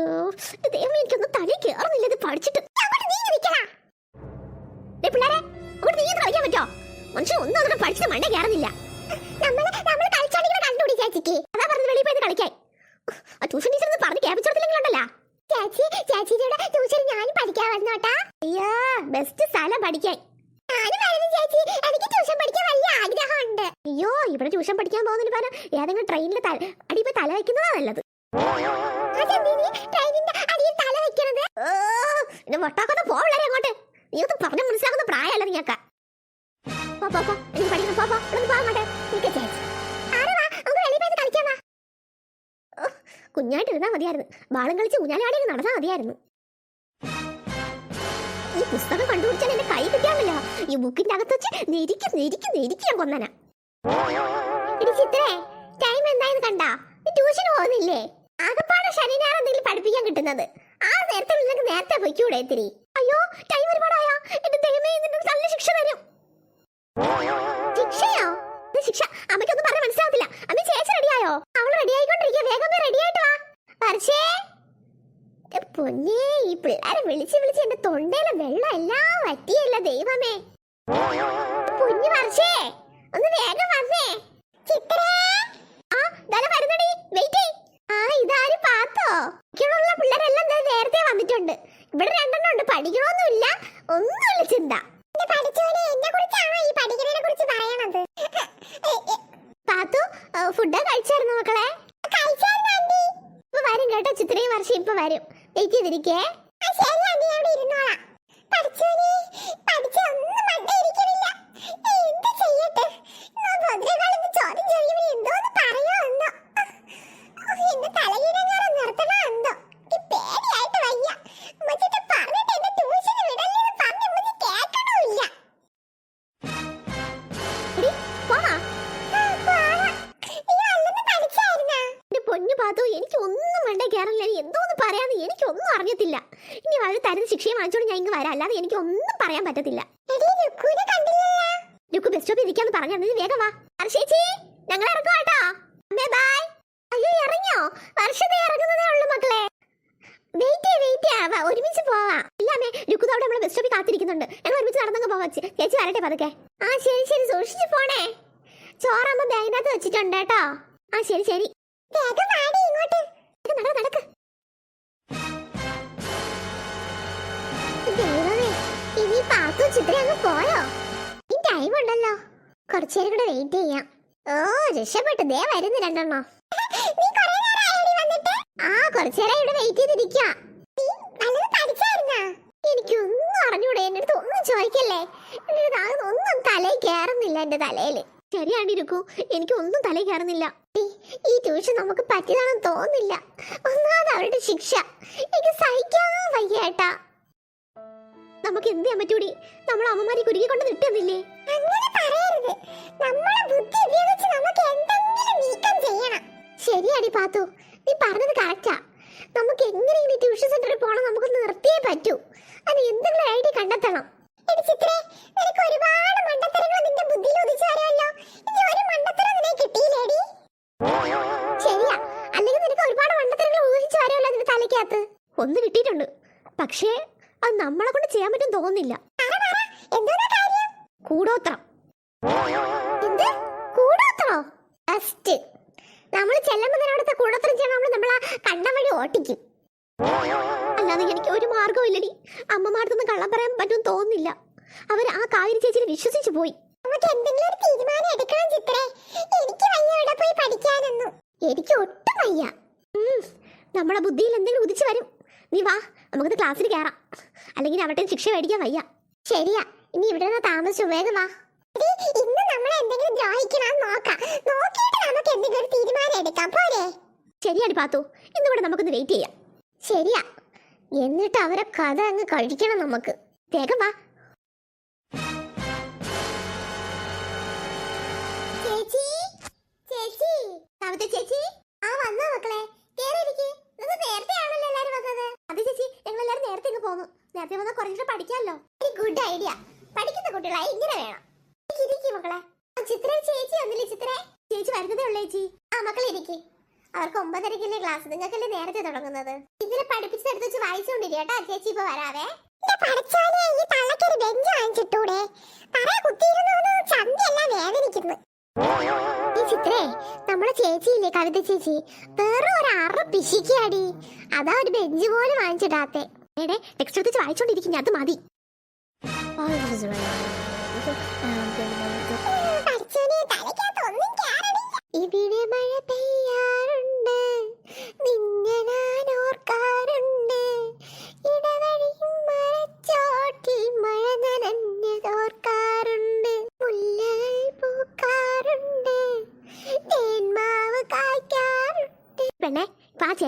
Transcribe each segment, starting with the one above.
ഇത് പഠിച്ചിട്ട്. അങ്ങോട്ട് നീ പറ്റോ? ട്യൂഷൻ ട്യൂഷൻ ഞാൻ പഠിക്കാൻ. ബെസ്റ്റ് എനിക്ക് ട്യൂഷൻ പഠിക്കാൻ വലിയ അയ്യോ ട്യൂഷൻ പഠിക്കാൻ ഏതെങ്കിലും ട്രെയിനിൽ അടി തല വെക്കുന്നതാ നല്ലത്. ഇത് വട്ടാക്കുന്ന പോളരെ അങ്ങോട്ട്. നീ ഒന്ന് പറഞ്ഞ മനസ്സിലാക്കുന്ന പ്രായമല്ല പോയി കളിക്കാൻ വാ. മതിയായിരുന്നു. ബാളം കളിച്ച് ഊഞ്ഞാലാടി നടന്നാ മതിയായിരുന്നു. ഈ പുസ്തകം കണ്ടുപിടിച്ചാൽ എന്റെ കൈ കിട്ടിയാണല്ലോ. ഈ ബുക്കിന്റെ അകത്ത് വെച്ച് നെരിക്ക് നെരിക്ക് നെരിക്ക് കൊന്നന. ചിത്രേ ടൈം എന്തായെന്ന് കണ്ടാ? നീ ട്യൂഷന് പോകുന്നില്ലേ? ആകപ്പാടെ ശനി ഞായർ എന്തെങ്കിലും പഠിപ്പിക്കാൻ കിട്ടുന്നത്. ആ നേരത്തെ നിനക്ക് നേരത്തെ പൊയ്ക്കൂടെ ഇത്തിരി അയ്യോ ടൈം ഒരുപാടായ? എന്റെ ദൈവമേ നിനക്ക് നല്ല ശിക്ഷ തരും. ശിക്ഷയോ? ഇത് ശിക്ഷ. അമ്മയ്ക്കൊന്നും പറഞ്ഞ മനസ്സിലാവത്തില്ല. അമ്മ ചേച്ചി റെഡിയായോ? അവൾ റെഡി ആയിക്കൊണ്ടിരിക്കുക വേഗം റെഡി ആയിട്ട് വാ. പറിച്ചേ പൊന്നേ ഈ പിള്ളേരെ വിളിച്ച് വിളിച്ച് എന്റെ തൊണ്ടയിലെ വെള്ളം എല്ലാം വറ്റിയല്ല ദൈവമേ. കുഞ്ഞു പറിച്ചേ ഒന്ന് വേഗം വന്നേ. ചിത്രേ ആ ദാ വരുന്നടി? വെയിറ്റ് ബാക്കിയുള്ള പിള്ളേരെല്ലാം നേരത്തെ വന്നിട്ടുണ്ട്. ഇവിടെ രണ്ടെണ്ണം ഉണ്ട്. പഠിക്കണമൊന്നുമില്ല ഒന്നുമില്ല ചിന്ത. പഠിച്ചോനെ എന്നെ കുറിച്ചാണോ ഈ പഠിക്കുന്നതിനെ കുറിച്ച് പറയണത്? പാത്തു ഫുഡ് കഴിച്ചായിരുന്നു മക്കളെ? കഴിച്ചായിരുന്നു ഇപ്പൊ വരും കേട്ടോ ചിത്രയും വർഷം ഇപ്പൊ വരും. വെയിറ്റ് ചെയ്തിരിക്കേ. പാത്തു എനിക്ക് ഒന്നും വേണ്ട കയറില്ല എന്തോന്ന് പറയാന്ന് എനിക്കൊന്നും അറിയത്തില്ല. ഇനി വളരെ തരുന്ന ശിക്ഷയെ വാങ്ങിച്ചോണ്ട് ഞാൻ ഇങ്ങ് വരാം. അല്ലാതെ എനിക്ക് ഒന്നും പറയാൻ പറ്റത്തില്ല. ലുക്കു ബസ് സ്റ്റോപ്പിൽ ഇരിക്കാന്ന് പറഞ്ഞു വേഗം വാ. ചേച്ചി ഞങ്ങൾ ഇറങ്ങും കേട്ടോ. അമ്മേ ബൈ അയ്യോ ഇറങ്ങിയോ? വർഷത്തെ ഇറങ്ങുന്നതേ ഉള്ളൂ മക്കളെ. വെയിറ്റ് വെയിറ്റ് ആവാ ഒരുമിച്ച് പോവാ. ഇല്ല അമ്മേ ലുക്കുത അവിടെ നമ്മളെ ബസ് സ്റ്റോപ്പിൽ കാത്തിരിക്കുന്നുണ്ട്. ഞങ്ങൾ ഒരുമിച്ച് നടന്നങ്ങ് പോവാ ചേച്ചി. വരട്ടെ പതുക്കെ. ആ ശരി ശരി. സൂക്ഷിച്ച് പോണേ. ചോറമ്മ ബാഗിനകത്ത് വെച്ചിട്ടുണ്ട് കേട്ടോ. ആ ശരി ശരി. വേഗം വാടി ഇങ്ങോട്ട് വേഗം നടക്ക് നടക്ക് ദൈവമേ ഇനി പാത്തു ചിത്ര അങ്ങ് പോയോ? ഈ ടൈം ഉണ്ടല്ലോ. കുറച്ചേരം കൂടെ വെയിറ്റ് ചെയ്യാം. ഓ രക്ഷപ്പെട്ടു. ദേ വരുന്നു രണ്ടെണ്ണോ. ആ കുറച്ചേരം ഇവിടെ വെയിറ്റ് ചെയ്തിരിക്ക. എനിക്കൊന്നും അറിഞ്ഞൂടെ. എന്റെ അടുത്ത് ഒന്നും ചോദിക്കല്ലേ? എന്റെ അടുത്ത് ആകെ ഒന്നും തലയിൽ കയറുന്നില്ല എന്റെ തലയിൽ. ശരിയാണ്ടിരിക്കൂ എനിക്ക് ഒന്നും തലയിൽ കയറുന്നില്ല ഈ- ഈ ട്യൂഷൻ നമുക്ക് പറ്റിയതാണെന്ന് തോന്നുന്നില്ല. ഒന്നാമത് അവരുടെ ശിക്ഷ. എനിക്ക് സഹിക്കാൻ വയ്യാട്ടാ നമുക്ക് എന്ത് ചെയ്യാൻ പറ്റൂടി? നമ്മൾ അമ്മമാരെ കുരുക്കി കൊണ്ട് നിട്ടുന്നില്ലേ അങ്ങനെ പറയരുത്. നമ്മളെ ബുദ്ധി ഉപയോഗിച്ച് നമുക്ക് എന്തെങ്കിലും നീക്കം ചെയ്യണം. ശരിയാടി പാത്തു. നീ പറഞ്ഞത് കറക്റ്റാ. നമുക്ക് എങ്ങനെയെങ്കിലും ട്യൂഷൻ സെന്ററിൽ പോകണം നമുക്കൊന്ന് നിർത്തിയേ പറ്റൂ. അതിന് എന്തെങ്കിലും ഐഡിയ കണ്ടെത്തണം. ചിത്രേ നിനക്ക് ഒരുപാട് മണ്ടത്തരങ്ങൾ നിന്റെ ബുദ്ധിയിൽ ഉദിച്ചു വരുമല്ലോ. ഇനി ഒരു മണ്ടത്തരം നിന്നെ കിട്ടിയില്ലേടി? ശരിയാ. അല്ലെങ്കിൽ നിനക്ക് ഒരുപാട് മണ്ടത്തരങ്ങൾ ഊഹിച്ചു വരുമല്ലോ നിന്റെ തലയ്ക്കകത്ത്. ഒന്ന് കിട്ടിയിട്ടുണ്ട് പക്ഷേ അത് നമ്മളെ കൊണ്ട് ചെയ്യാൻ പറ്റും തോന്നുന്നില്ല. കൂടോത്രം. കൂടോത്രോ? ഫസ്റ്റ് നമ്മൾ ചെല്ലുമ്പോൾ തന്നെ അവിടുത്തെ കൂടോത്രം ചെയ്യണം നമ്മൾ നമ്മളെ കണ്ടം വഴി ഓട്ടിക്കും. അല്ലാതെ എനിക്ക് ഒരു മാർഗവും ഇല്ലടി. അമ്മമാർക്കൊന്നും കള്ളം പറയാൻ പറ്റും തോന്നുന്നില്ല. അവർ ആ കാവിരി ചേച്ചിനെ വിശ്വസിച്ചു പോയി. നമുക്ക് എന്തെങ്കിലും ഒരു തീരുമാനം എടുക്കണം ചിത്രേ. പഠിക്കാനൊന്നും. എനിക്ക് ഒട്ടും വയ്യ. നമ്മളെ ബുദ്ധിയിൽ എന്തെങ്കിലും ഉദിച്ചു വരും. നീ വാ നമുക്കത് ക്ലാസ്സിൽ കയറാം അല്ലെങ്കിൽ അവിടെ ശിക്ഷ മേടിക്കാൻ വയ്യ. ശരിയാ ഇനി ഇവിടെ നിന്ന് താമസിച്ചു വേഗം വാ. ഇന്ന് നമ്മൾ എന്തെങ്കിലും ദ്രോഹിക്കണം നോക്കാം. നോക്കിയിട്ട് നമുക്ക് എന്തെങ്കിലും തീരുമാനം എടുക്കാം പോരെ. ശരിയാണ് പാത്തു ഇന്നിവിടെ നമുക്കൊന്ന് വെയിറ്റ് ചെയ്യാം. ശരിയാ എന്നിട്ട് അവരെ കഥ അങ്ങ് കഴിക്കണം നമുക്ക്. വേഗം വാ. കവിത ചേച്ചി? ആ വന്നാ മക്കളെ. കേറിയിരിക്കെ. ഇത് നേരത്തെ ആണല്ലോ എല്ലാരും വന്നത്. അത് ചേച്ചി ഞങ്ങൾ എല്ലാരും നേരത്തെ ഇങ്ങ് പോന്നു നേരത്തെ വന്നാൽ കുറച്ചുകൂടെ പഠിക്കാമല്ലോ. Good idea. പഠിക്കുന്ന കുട്ടികളായി ഇങ്ങനെ വേണം. ഇരിക്കും മക്കളെ. ചിത്ര ചേച്ചി വന്നില്ലേ ചിത്ര? ചേച്ചി വരുന്നതേ ഉള്ളൂ ചേച്ചി. ആ മക്കളെ ഇരിക്കും. അവർക്ക് ഒമ്പതരക്കല്ലേ ക്ലാസ്. നിങ്ങൾക്കല്ലേ നേരത്തെ തുടങ്ങുന്നത്? ഇതിനെ പഠിപ്പിച്ചെടുത്ത് വെച്ച് വായിച്ചുകൊണ്ടിരിക്കുക ചേച്ചി ഇപ്പൊ വരാവേ. പഠിച്ചോനെ ഈ തള്ളക്കൊരു ബെഞ്ച് ചേച്ചിയില്ലേ കവിത ചേച്ചി. വേറെ ഒരു അറ പിശിക്കാടി. അതാ ഒരു ബെഞ്ച് പോലും വാങ്ങിച്ചിടാത്തെ. എടേ ടെക്സ്റ്റ് എടുത്ത് വായിച്ചോണ്ടിരിക്കും അത് മതി. ഇവിടെ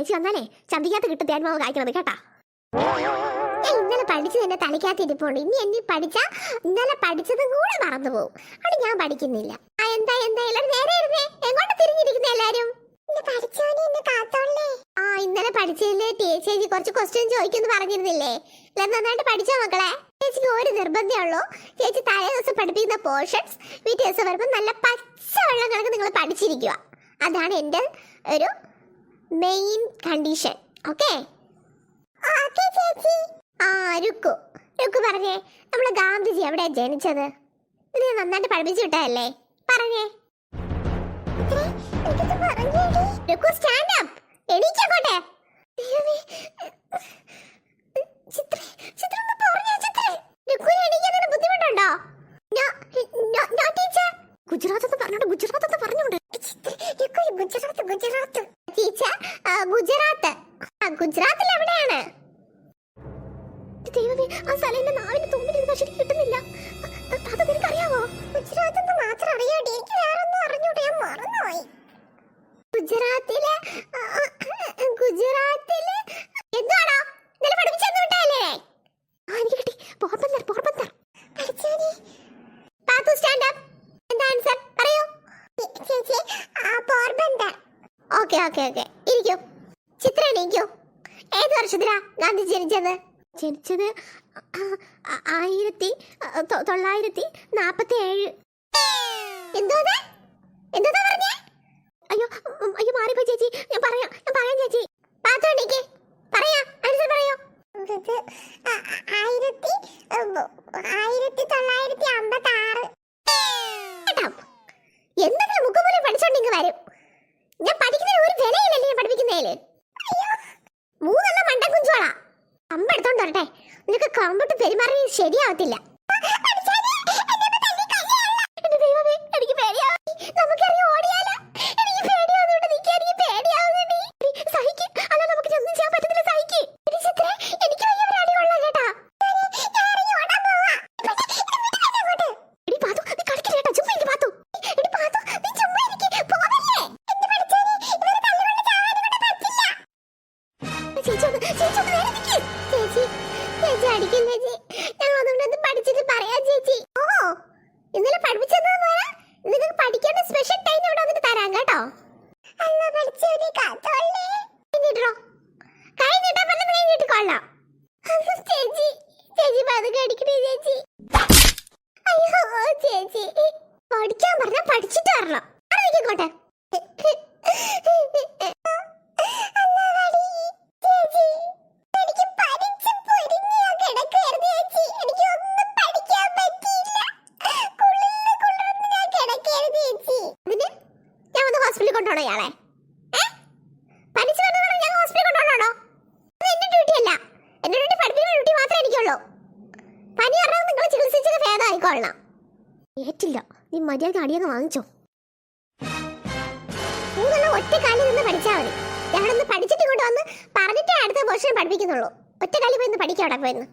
ചേച്ചി വന്നാലേ ചന്തിക്കകത്ത് കിട്ടും തേൻമാവ് കായ്ക്കണത് കേട്ടാ. ഇന്നലെ പഠിച്ചത് എന്നെ തലയ്ക്കകത്ത് ഇരിപ്പുണ്ട്. ഇനി എന്നെ പഠിച്ച ഇന്നലെ പഠിച്ചതും കൂടെ മറന്നു പോകും അത് ഞാൻ പഠിക്കുന്നില്ല. ആ എന്താ എന്താ? എല്ലാരും നേരെ ഇരുന്നേ. എങ്ങോട്ട് തിരിഞ്ഞിരിക്കുന്ന എല്ലാരും? ആ ഇന്നലെ പഠിച്ചതിൽ ചേച്ചി കുറച്ച് ക്വസ്റ്റ്യൻ ചോദിക്കുന്നു പറഞ്ഞിരുന്നില്ലേ? നന്നായിട്ട് പഠിച്ചോ മക്കളെ? ചേച്ചിക്ക് ഒരു നിർബന്ധമേ ഉള്ളൂ. ചേച്ചി തലേ ദിവസം പഠിപ്പിക്കുന്ന പോർഷൻസ് പിറ്റേ ദിവസം വരുമ്പോൾ നല്ല പച്ച വെള്ളം കണക്ക് നിങ്ങൾ പഠിച്ചിരിക്കുക അതാണ് എന്റെ ഒരു മെയിൻ കണ്ടീഷൻ ഓക്കെ ചേച്ചി ആ രുക്കു. രുക്കു പറഞ്ഞേ നമ്മളെ ഗാന്ധിജി എവിടെയാ ജനിച്ചത്? ഇത് നന്നായിട്ട് പഠിപ്പിച്ചു വിട്ടതല്ലേ? പറഞ്ഞേ. രുക്കു സ്റ്റാൻഡ് അപ്പ് ബുദ്ധിമുട്ടുണ്ടോ? ഗുജറാത്ത് എന്ന് പറഞ്ഞോണ്ട് ഗുജറാത്ത് എന്ന് പറഞ്ഞോണ്ട്. ഗുജറാത്ത് ഗുജറാത്ത്. ടീച്ചർ ഗുജറാത്ത്. ഗുജറാത്തിൽ എവിടെയാണ്? ദൈവമേ ആ സ്ഥലം എന്റെ നാവിന് തുമ്പിലിരുന്ന ശരി കിട്ടുന്നില്ല. അ- നിനക്ക് നിനക്കറിയാവോ ഗുജറാത്ത് മാത്രം അറിയാടി എനിക്ക് വേറൊന്നും അറിഞ്ഞൂടെ ഞാൻ മറന്നുപോയി. ഗുജറാത്തിലെ ഗുജറാത്തിലെ എന്താണോ ഇന്നലെ പഠിപ്പിച്ചെന്ന് വിട്ടല്ലേ ആ എനിക്ക് കിട്ടി പോർബന്ദർ പോർബന്ദർ പഠിച്ചോനി പാത്തു സ്റ്റാൻഡ് അപ്പ് എന്താ ആൻസർ പറയൂ ചേച്ചി പോർബന്ദർ ഓക്കെ ഓക്കെ. ഇരിക്കൂ. ചിത്ര എണീക്കൂ. ഏത് വർഷത്തിലാ ഗാന്ധി ജനിച്ചത്? ജനിച്ചത് ആയിരത്തി തൊള്ളായിരത്തി നാപ്പത്തി ഏഴ് എന്തോ എന്തോ പറഞ്ഞേ? അയ്യോ അയ്യോ മാറിപ്പോ ചേച്ചി. ഞാൻ പറയാം ഞാൻ പറയാം ചേച്ചി. പാത്തോണ്ടിക്ക് പറയാ ആൻസർ പറയൂ. ആയിരത്തി ആയിരത്തി തൊള്ളായിരത്തി അമ്പത്തി ആറ് എന്തൊക്കെ മുഖം പോലെ പഠിച്ചോണ്ടിങ്ങ് വരും. ഞാൻ പഠിക്കുന്നതിന് ഒരു വിലയില്ലല്ലേ ഞാൻ പഠിപ്പിക്കുന്നതിൽ മൂന്നെണ്ണം മണ്ട കുഞ്ചോളാ അമ്പ എടുത്തോണ്ട് വരട്ടെ. നിനക്ക് കമ്പിട്ട് പെരുമാറി ശരിയാവത്തില്ല. എന്റെ പഠിച്ചിട്ട് വരണം അറിയിക്കോട്ടെ ഹോസ്പിറ്റലിൽ പറഞ്ഞ് ഞാൻ ഹോസ്പിറ്റലിൽ ഡ്യൂട്ടി അല്ല. ഡ്യൂട്ടി ഡ്യൂട്ടി മാത്രമേ എനിക്കുള്ളൂ. പനി പറഞ്ഞാൽ നിങ്ങൾ ചികിത്സിച്ചൊക്കെ ഭേദമായിക്കൊള്ളണം. ഏറ്റില്ല. നീ മര്യാദ അടിയൊക്കെ വാങ്ങിച്ചോ. ഒറ്റ കാലിൽ നിന്ന് പഠിച്ചാൽ മതി. ഞാനൊന്ന് പഠിച്ചിട്ട് കൊണ്ട് വന്ന് പറഞ്ഞിട്ടേ അടുത്ത പോർഷൻ പഠിപ്പിക്കുന്നുള്ളൂ. ഒറ്റ കാലിൽ പോയി പഠിക്കാം അവിടെ പോയിന്ന്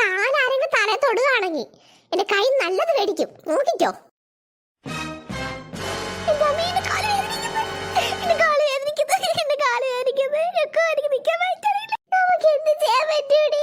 കാലാരെങ്കിലും തല തൊടുകയാണെങ്കിൽ എന്റെ കൈ നല്ലത് മേടിക്കും. നോക്കിക്കോ. നമുക്ക് എന്ത് ചെയ്യാൻ പറ്റൂടി?